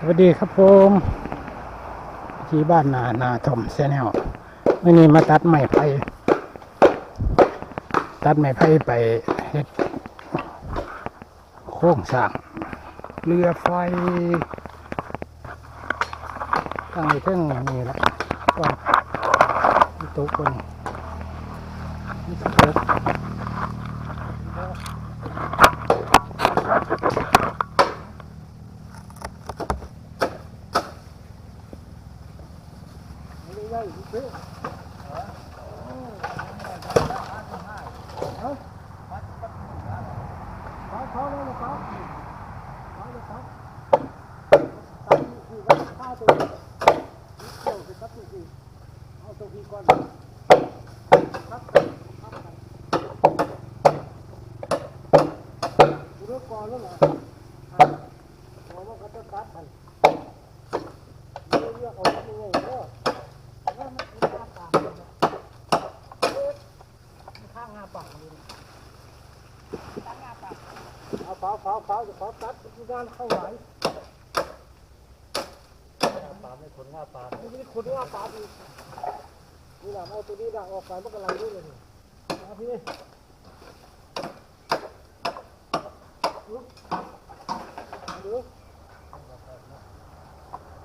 สวัสดีครับผมที่บ้านนานาทมแซนแนลวันนี้มาตัดไม้ไผ่ตัดไม้ไผ่ไปเฮ็ดโค้งสร้างเรือไฟตั้งอยู่เท่งนี่ละก่อนมีโต๊ะคนนี่ เอาเผาเผาเผาจะเผาตัดที่ด้านเข้าไหวปลาไม่ขนหน้าปลานี่คุณว่าปลาดีนี่แหละเอาตัวนี้ดังออกไปมันกำลังด้วยเลยนี่นะพี่ลุกดู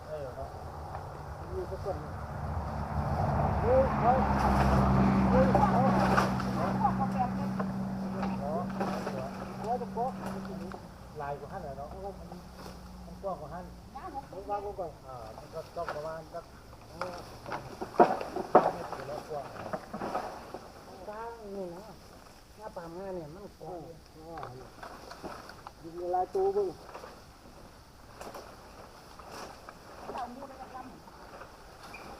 เออครับมีสักคนเฮ้ยเขาเฮ้ยเขาเขาจะโป๊ะ ลายกว่าหันเหรอเนาะมันกว้างกว่าหัน ผมวางก่อน อ่ามันก็ต้องประมาณสักเมตรแล้วกว่า ทางนี่นะหน้าป่ามาเนี่ยมันกว้างยิงลายตูบึ้ง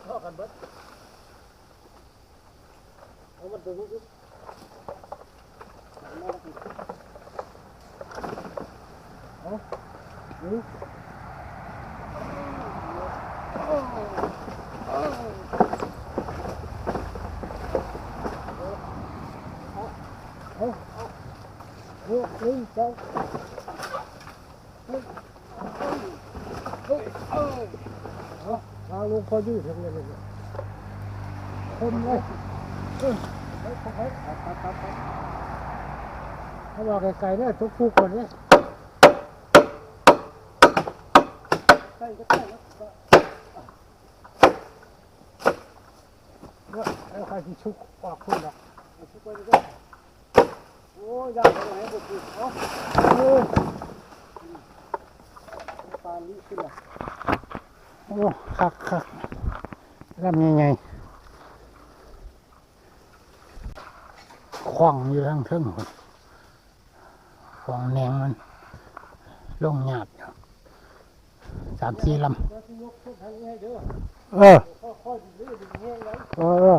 เท่ากันเบิด เอามาดึงดิเอานี่เอาเอาเฮ้ยเฮ้ยเจ้าเฮ้ยเฮ้ยเอ้ยเอาทางลงพอดีทั้งนั้นเลยครับครับครับเขาบอกไกลๆเนี่ยทุกผู้คนเนี่ยใกล้ก็ใกล้แล้วก็เนี่ยแล้วใครที่ชุกออกคุณหรอกชุกไปกว่าโอ้ยยากไปไหนบุตรเอ้าโอ้ยปานนี้ขึ้นละโอ้คักคักลำยังไง คว่องอยู่ทั้งเทึ่งคนคว่องแนงมันลงหยาบอยู่สามสี่ลำเออเออ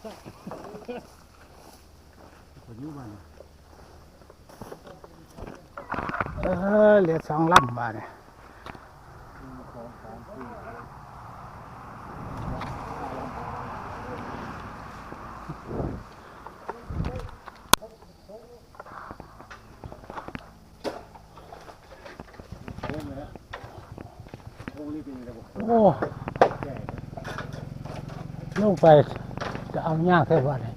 แตกซะ คนยุ่มัน เออเหลือสองลำบาทเนี่ย สองสามสี่โค้งเลยนะโค้งนี่เป็นระบบ โอ้ ใหญ่ ลงไปจะ เอายากแค่ว่าไหน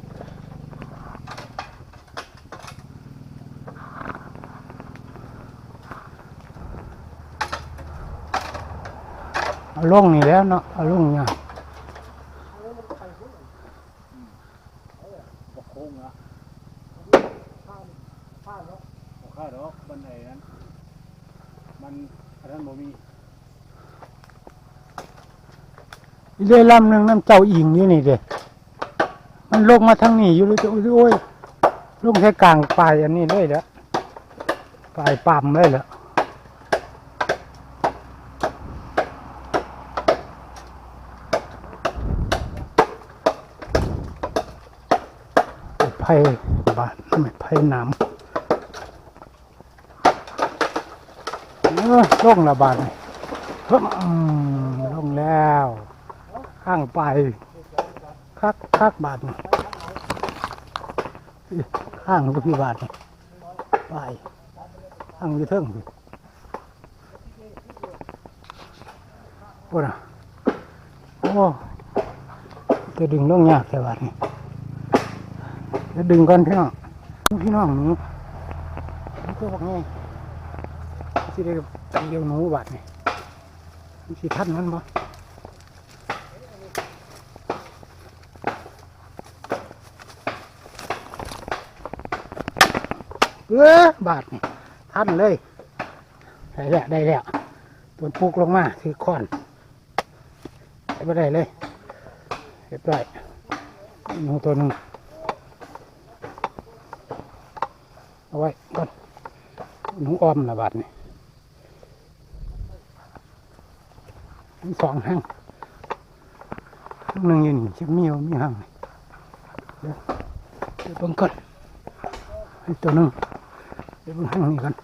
เอาลงนี่แล้วเนาะเอาลงยากบอกโค้งนะบอกข้าดอกบันไดนั้นมันอันนั้นบ่มีเรือลำหนึ่งน้ำเจ้าอิงอยู่นี่เด้ มันลงมาทางนี้อยู่เลยจะโอ้ยลงแค่กลางปลายอันนี้เลยแล้วปลายปั๊มเลยแล้วไผ่บาดไม่ไผ่น้ำเออลงระบาดนี่เพิ่มลงแล้ว ข้างไป คักคักบาทนี่ข้างลูกพี่บาทนี่ไปข้างอยี่เทิงพี่โอ้นะโอ้จะดึงลงยากแต่บาทนี่จะดึงก่อนพี่น้องพี่น้องหนูนี่ตัวบอกไงสิได้จังเดียวหนูบาทนี่มันสิทันมันบ่ เออบาทนี่ท่านเลย ได้แล้วได้แล้วตัวปลูกลงมาถือค้อนใช้ไปได้เลยเรียบร้อยหนูตัวหนึ่งเอาไว้ก่อนหนูออมนะบาทนี่สองห้างหนึ่งยืนชิมีเอามีห้างเดี๋ยวเดี๋ยวเบิ่งก่อนอีกตัวหนึ่ง เดี๋ยวเพิ่งให้นี่กัน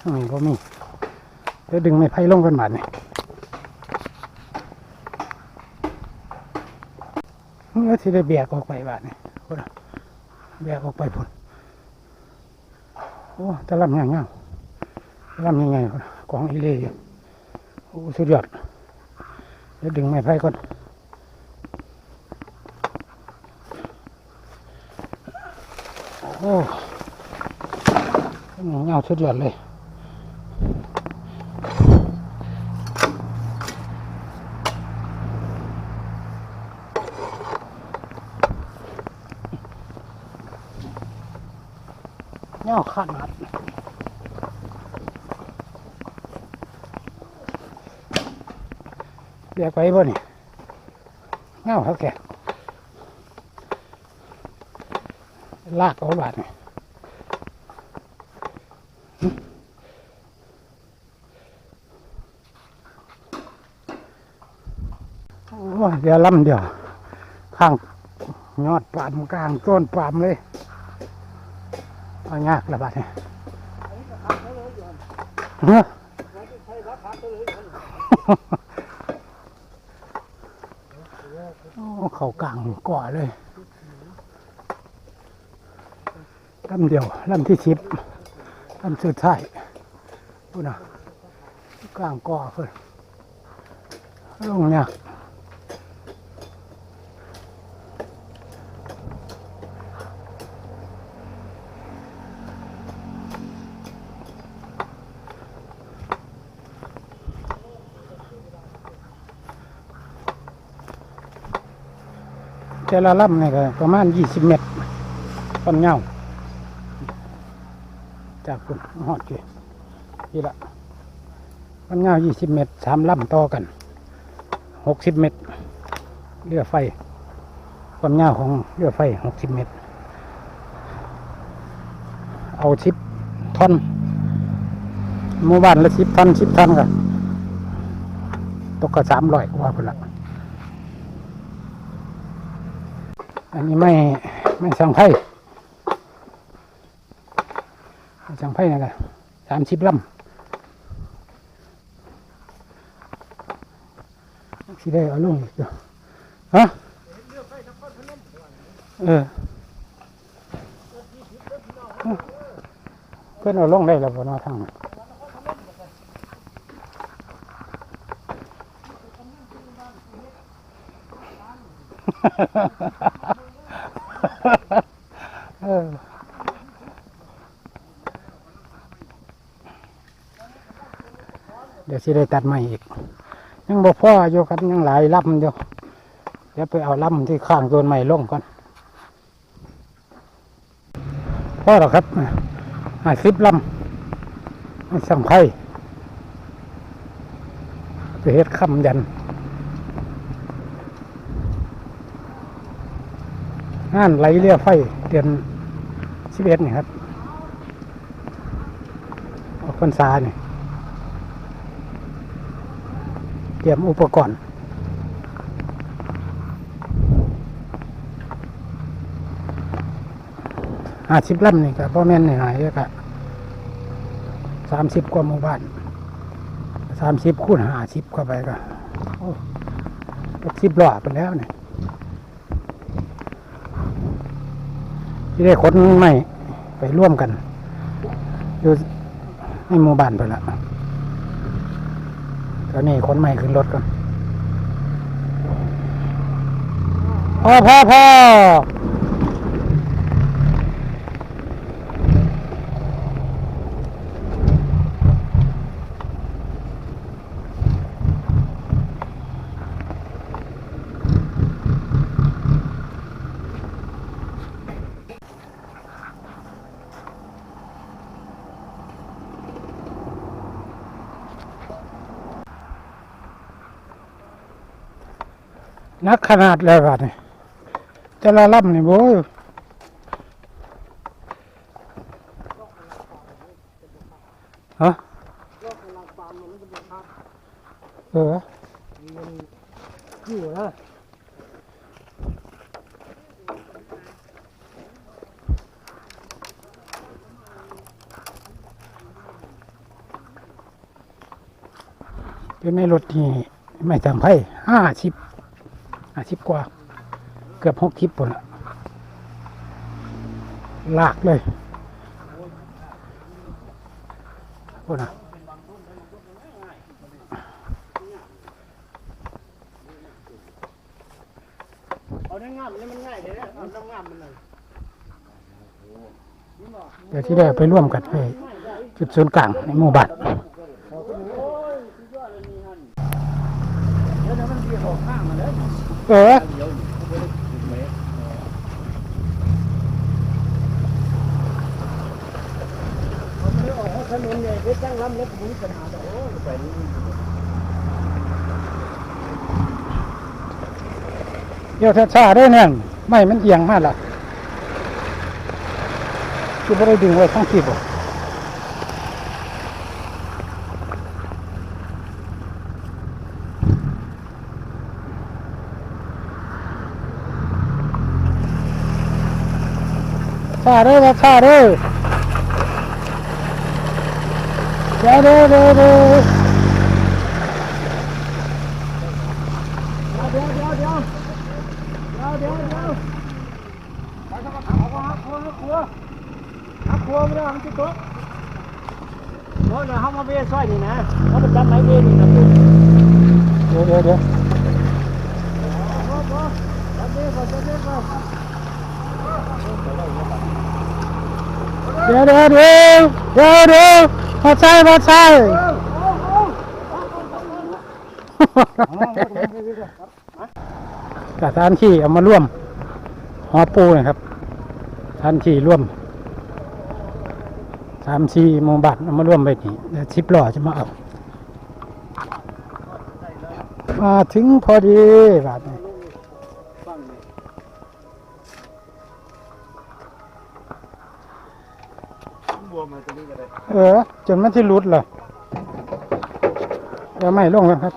ข้างนี้ก็มีเดี๋ยวดึงไม้ไผ่ลงกันบาดนี่เมื่อที่ได้แบกออกไปบ้าดนี่พุ่นน่ะแบกออกไปพุ่นโอ้ตะลำยังเงาลำยังไงพุ่นน่ะกองอีเล่อยู่โอ้สุดยอดเดี๋ยวดึงไม้ไผ่ก่อน โอ้เงาชุดหยอดเลยเงาขาดนัดเรียกไปบ่นี่เงาเขาแก่ ลากเอาบาดนี่โอ้ยเดี๋ยวลำเดี๋ยว ข้างยอดปามกลางต้นปามเลยเอายากระบาดเนี่ยเฮ้เขากลางก่อเลย ลำเดียวลำที่สิบลำสุดท้ายพูดนะกลางก่อเพื่นลงเนี่ยากแต่ละลำนี่ก็ประมาณยี่สิบเมตรต้นเงา จากคุณหอดกี่นี่ละต้นเงายี่สิบเมตรสามลำต่อกันหกสิบเมตรเรือไฟต้นเงาของเรือไฟหกสิบเมตร เอาชิปท่อนหมู่บ้านละชิปท่อนชิปท่อนกันตกกระสามร้อยกว่าพุ่นละอันนี้ไม่ไม่สังไพ่ ไม่สังไพ่นะครับสามสิบลำสิได้เอาลงอีกเดี๋ยวฮะเออเพื่อนเอาลงได้แล้วบนว่าทางนั้นเเดี๋ยวสิได้ตัดใหม่อีก ยังบ่พ่ออยู่ครับยังหลายลำอยู่เดี๋ยวไปเอาลำที่ข้างต้นใหม่ลงก่อนพ่อหรอครับห้าสิบลำไม่สั่งไพ่เฮ็ดคำยันงานไหลเรือไฟเดือนสิบเอ็ดนี่ครับออกพรรษาเนี่ย เตรียมอุปกรณ์ห้าสิบลำนี่ก็พ่อแม่นหายๆก็สามสิบกว่าหมู่บ้านสามสิบคูณห้าสิบเข้าไปก็ก็สิบหล่อไปแล้วเนี่ยที่ได้ขนใหม่ไปร่วมกัน อยู่ในหมู่บ้านไปละ ตอนนี้คนใหม่ขึ้นรถกันพ่อพอพอ นักขนาดเลยบัดนี่จะละล่ำนี่โว้ยฮะเอออยู่นะอยู่ในรถนี่ไม่จำไพ่ห้าสิบห้าสิบกว่า เกือบหกทิปปุ่นละลากเลยปุ่นอะเอาได้งามนี่มันง่ายเลยนะเดี๋ยวที่ได้ไปร่วมกันไปจุดศูนย์กลางในหมู่บ้าน เดี๋ยวมันเบียดออกข้างมาเลย เออเดี๋ยวไม่ได้ถึงเมตรเขาไม่ได้ออกให้ถนนใหญ่ไปตั้งลำเล็กมีปัญหาแต่โอ้ยไปนี่เดี๋ยวช้าๆได้เนี่ยไม่มันเอียงมากล่ะคือไม่ได้ดึงไว้ทั้งทิป ข้าเด้อช้าเด้อเดี๋ยวเร็วเร็ว เดี๋ยวเดี๋ยวเดี๋ยวเดี๋ยวเดี๋ยวเดี๋ยวไปทำกับเขาฮักครัวฮักครัวฮักครัวไม่ได้มันติดตัวโอ้ยเดี๋ยวเขามาเบี้ยซอยนี่นะเขาไปจับไม้เบี้ยนี่นะพี่ เดี๋ยวเดี๋ยวเดี๋ยว โอ้โหจับเบี้ยก่อนจับเบี้ยก่อน เดี๋ยวเดี๋ยวเดี๋ยวเดี๋ยวเดี๋ยวมาใช่มาใช่กับทานที่เอามาร่วมหอปูนะครับทานที่ร่วมสามสี่โมงบาทเอามาร่วมไปนี่เดี๋ยวสิบล้อจะมาเอามาถึงพอดีบาทนี้ บวมมาตัวนี้ก็ได้เออ จนมันที่รุดเลยเดี๋ยวไม่ลงแล้วครับ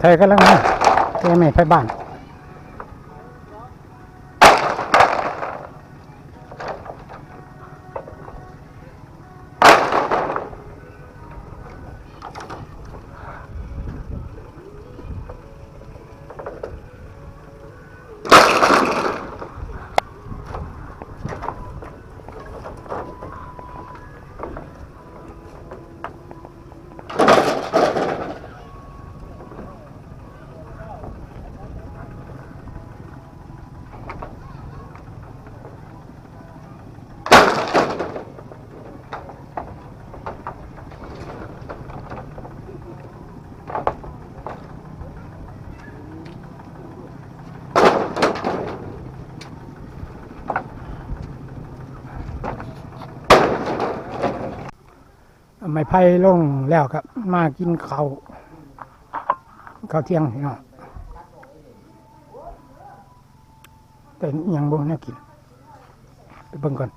ไทยก็แล้วนะเทไม่ไปบ้าน ไม่ไผ่ลงแล้วครับ มากินข้าวข้าวเที่ยงพี่น้องแต่ยังบ่น่ากินไปเบิ่งก่อน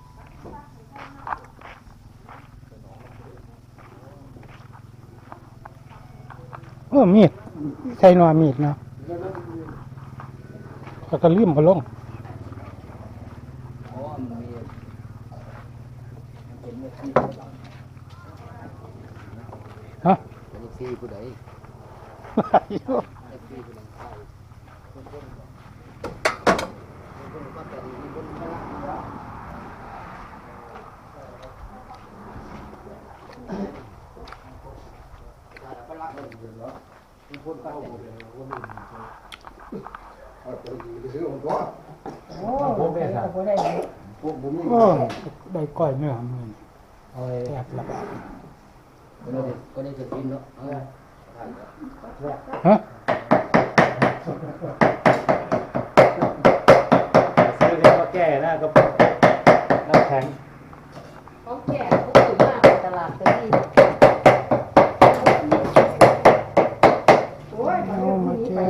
โอ้มีดใส่หนอมีดเนาะแล้วก็ลืมพอลง อ๋อมันมีเป็นเลขที่ ฮะ เป็นเลขที่ผู้ใดเลขที่ผู้ใดใช่คนคนคนก็แต่ดีคนพละพละเลยเหรอคนก็แต่ดีโอ้ผมเป็นคนได้พวกผมนี่โอ้ได้ก้อยเนื้อมือเอาไว้แซ่บละบาด ก็ได้ก็ได้จะกินเนาะเออ ฮะ ซื้อเรียกว่าแก่นะก็น้ำแข็ง ของแก่ก็ถือว่าตลาดตะลี่โอ้ย เอามาแช่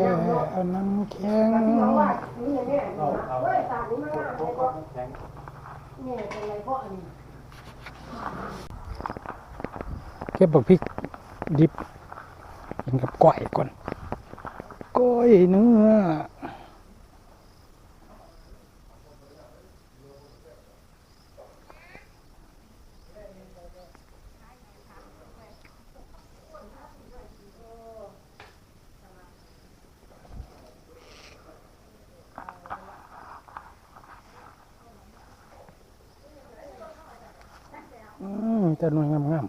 เอาน้ำแข็ง นี่อย่างเนี้ยเฮ้ยตานี้มันง่ายเลยก็เนี่ยเป็นไรเพราะอันนี้ เก็ บักพริกดิบกินกับก้อยก่อนก้อยเนื้ออืมจะหน่วยงาม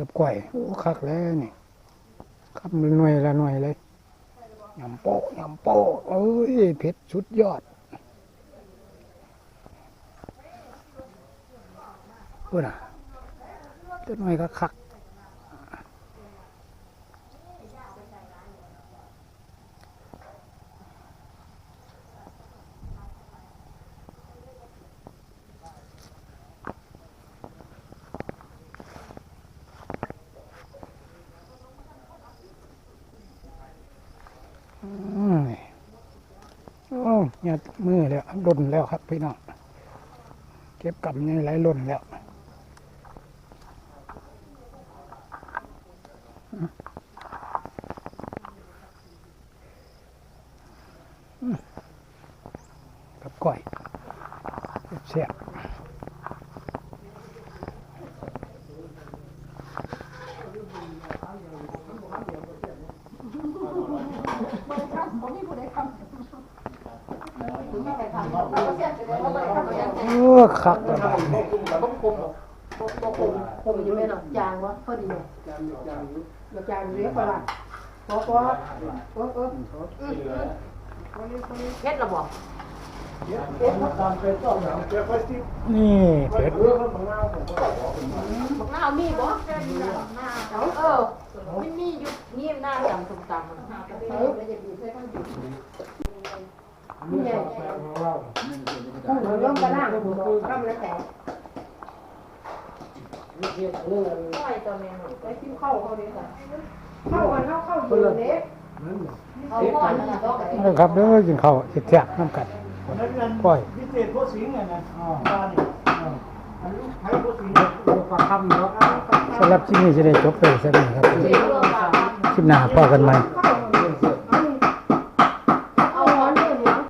กับก้อยโอ้คักแล้วนี่ครับหน่วยละหน่วยเลยยำโปะยำโปะเอ้ยเผ็ดสุดยอดพูดอะจะหน่วยก็คัก อืม เงี้ยมือแล้วล่นแล้วครับพี่น้องเก็บกำยังไหลล่นแล้วกับก้อยแซ่บ ถึงไม่ได้ทำเราก็เสียใจว่าไม่ได้ทำอย่าง เออคักระบาดนี่ ผมคมผมคมผมอยู่ไม่หรอกจางวะพอดีเนี่ยจางอยู่จาง อยู่เรียกว่าพอพอเออเออเพชรระบอกนี่เผ็ดบักหน้ามีบ่เออไม่มีอยู่นี่หน้าจำตุ่มตำมันเออแล้วจะดูใส่ข้างอยู่นี่ไงเริ่มกระด้างผมกำลังแต่ ค่อยตัวแม่หนูไปกินข้าวเขาดีค่ะข้าวกันข้าวข้าวอยู่เล็กเขาพ่อนะก็เอาครับเด้อกินข้าวแซ่บๆน้ำกันก้อยพิเศษพวกสิงห์ไงนะอ๋อบ้านนี่อันนี้ใช้พวกสิงห์ตัวปลาคำเนาะสำหรับที่นี่จะได้จบไปสักหนึ่งครับเสียงรวมกันคลิปหน้าพอกันไหมข้าว